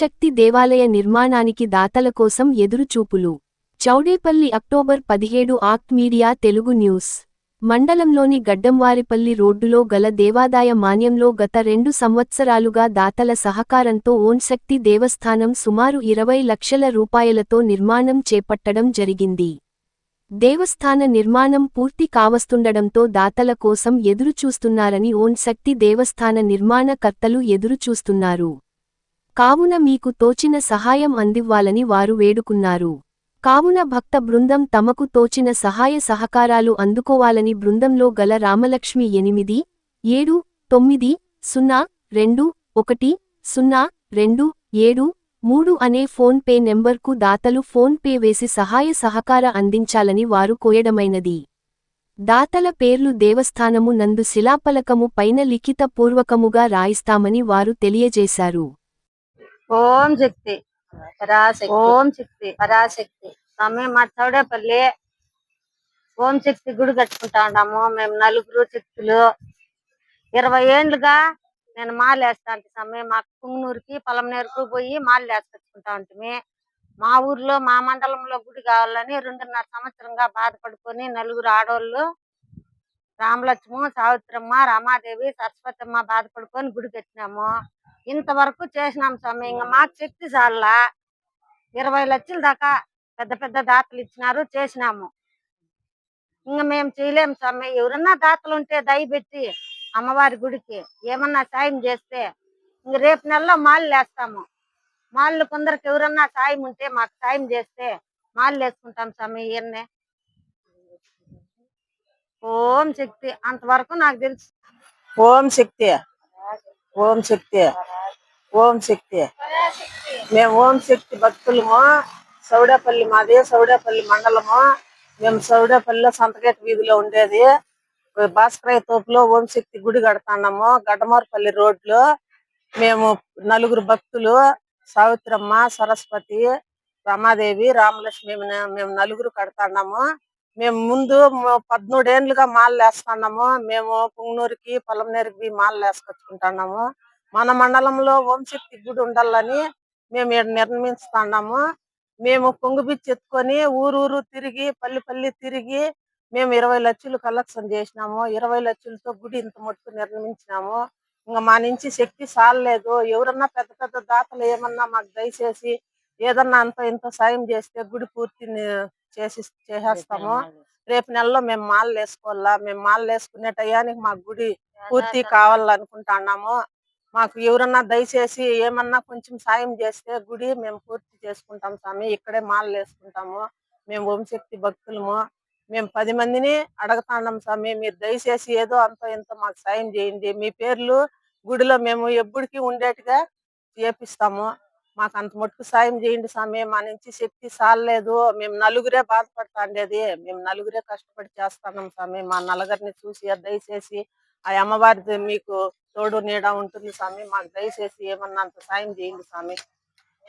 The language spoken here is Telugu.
శక్తి దేవాలయ నిర్మాణానికి దాతల కోసం ఎదురుచూపులు. చౌడేపల్లి అక్టోబర్ పదిహేడు ఆక్ట్ మీడియా తెలుగు న్యూస్. మండలంలోని గడ్డంవారిపల్లి రోడ్డులో గల దేవాదాయ మాన్యంలో గత రెండు సంవత్సరాలుగా దాతల సహకారంతో ఓన్శక్తి దేవస్థానం సుమారు ఇరవై లక్షల రూపాయలతో నిర్మాణం చేపట్టడం జరిగింది. దేవస్థాన నిర్మాణం పూర్తి కావస్తుండడంతో దాతల కోసం ఎదురుచూస్తున్నారని ఓన్శక్తి దేవస్థాన నిర్మాణకర్తలు ఎదురుచూస్తున్నారు. కావున మీకు తోచిన సహాయం అందివ్వాలని వారు వేడుకున్నారు. కావున భక్త బృందం తమకు తోచిన సహాయ సహకారాలు అందుకోవాలని బృందంలో గల రామలక్ష్మి ఎనిమిది ఏడు తొమ్మిది సున్నా రెండు ఒకటి సున్నా రెండు ఏడు మూడు అనే ఫోన్ పే నెంబర్కు దాతలు ఫోన్ పే వేసి సహాయ సహకార అందించాలని వారు కోయడమైనది. దాతల పేర్లు దేవస్థానము నందు శిలాపలకము పైన లిఖిత పూర్వకముగా రాయిస్తామని వారు తెలియజేశారు. ఓం శక్తి. పరాశక్తి. ఓం శక్తి. పరాశక్తి. స్వామి మా చౌడేపల్లి ఓం శక్తి గుడి కట్టుకుంటా ఉన్నాము మేము నలుగురు శక్తులు. ఇరవై ఏండ్లుగా నేను మాలు వేస్తా అంటే స్వామి మా కుంగనూరుకి పొలంనేరుకు పోయి మాలు వేసుకొచ్చుకుంటా ఉంటుంది మా ఊర్లో మా మండలంలో గుడి కావాలని రెండున్నర సంవత్సరంగా బాధపడుకొని నలుగురు ఆడవాళ్ళు రామలక్ష్మ సావిత్రమ్మ రమాదేవి సరస్వతమ్మ బాధపడుకొని గుడి కట్టినాము. ఇంతవరకు చేసినాం స్వామి. ఇంకా మాకు శక్తి చాలా ఇరవై లక్షల దాకా పెద్ద పెద్ద దాతలు ఇచ్చినారు చేసినాము. ఇంకా మేము చేయలేము స్వామి. ఎవరన్నా దాతలు ఉంటే దయపెట్టి అమ్మవారి గుడికి ఏమన్నా సాయం చేస్తే ఇంక రేపు నెలలో మాలు వేస్తాము మాళ్ళు కొందరికి ఎవరన్నా సాయం ఉంటే మాకు సాయం చేస్తే మాలు వేసుకుంటాం స్వామి ఇవన్నీ ఓం శక్తి. అంతవరకు నాకు తెలుసు. ఓం శక్తి. ఓం శక్తి. ఓం శక్తి. మేము ఓం శక్తి భక్తులము. సౌడేపల్లి మాది సౌడేపల్లి మండలము. మేము సౌడేపల్లిలో సంతకేట వీధిలో ఉండేది. భాస్కరయ్య తోపులో ఓం శక్తి గుడి కడతాన్నాము. గడ్డమారపల్లి రోడ్లో మేము నలుగురు భక్తులు సావిత్రమ్మ సరస్వతి రమాదేవి రామలక్ష్మి మేము నలుగురు కడతాన్నాము. మేము ముందు పద్మూడేండ్లుగా మాలు వేస్తున్నాము. మేము పుంగనూరుకి పొలంనేరుకి మాలు వేసుకొచ్చుకుంటున్నాము. మన మండలంలో వంశక్తి గుడి ఉండాలని మేము నిర్మిస్తున్నాము మేము పొంగుబిచ్చి ఎత్తుకొని ఊరూరు తిరిగి పల్లి పల్లి తిరిగి మేము ఇరవై లక్షలు కలెక్షన్ చేసినాము. ఇరవై లక్షలతో గుడి ఇంత మట్టుకు నిర్మించినాము ఇంకా మా నుంచి శక్తి సాలలేదు. ఎవరన్నా పెద్ద పెద్ద దాతలు ఏమన్నా మాకు దయచేసి ఏదన్నా అంత ఇంత సాయం చేస్తే గుడి పూర్తి చేసి చేసేస్తాము రేపు నెలలో మేము మాలలు వేసుకోవాలా? మేము మాలలు వేసుకునే టయానికి మా గుడి పూర్తి కావాలనుకుంటున్నాము. మాకు ఎవరన్నా దయచేసి ఏమన్నా కొంచెం సాయం చేస్తే గుడి మేము పూర్తి చేసుకుంటాం స్వామి. ఇక్కడే మాలలు వేసుకుంటాము. మేము ఓంశక్తి భక్తులము. మేము పది మందిని అడగతాండం స్వామి. మీరు దయచేసి ఏదో అంత ఇంత మాకు సాయం చేయండి. మీ పేర్లు గుడిలో మేము ఎప్పటికీ ఉండేట్టుగా చేపిస్తాము. మాకు అంత మటుకు సాయం చేయండి స్వామి మా నుంచి శక్తి సాలలేదు. మేము నలుగురే బాధపడతాండేది. మేము నలుగురే కష్టపడి చేస్తున్నాం స్వామి మా నలుగురిని చూసి దయచేసి ఆ అమ్మవారిది మీకు తోడు నీడ ఉంటుంది స్వామి మాకు దయచేసి ఏమన్నా అంత సాయం చేయండి స్వామి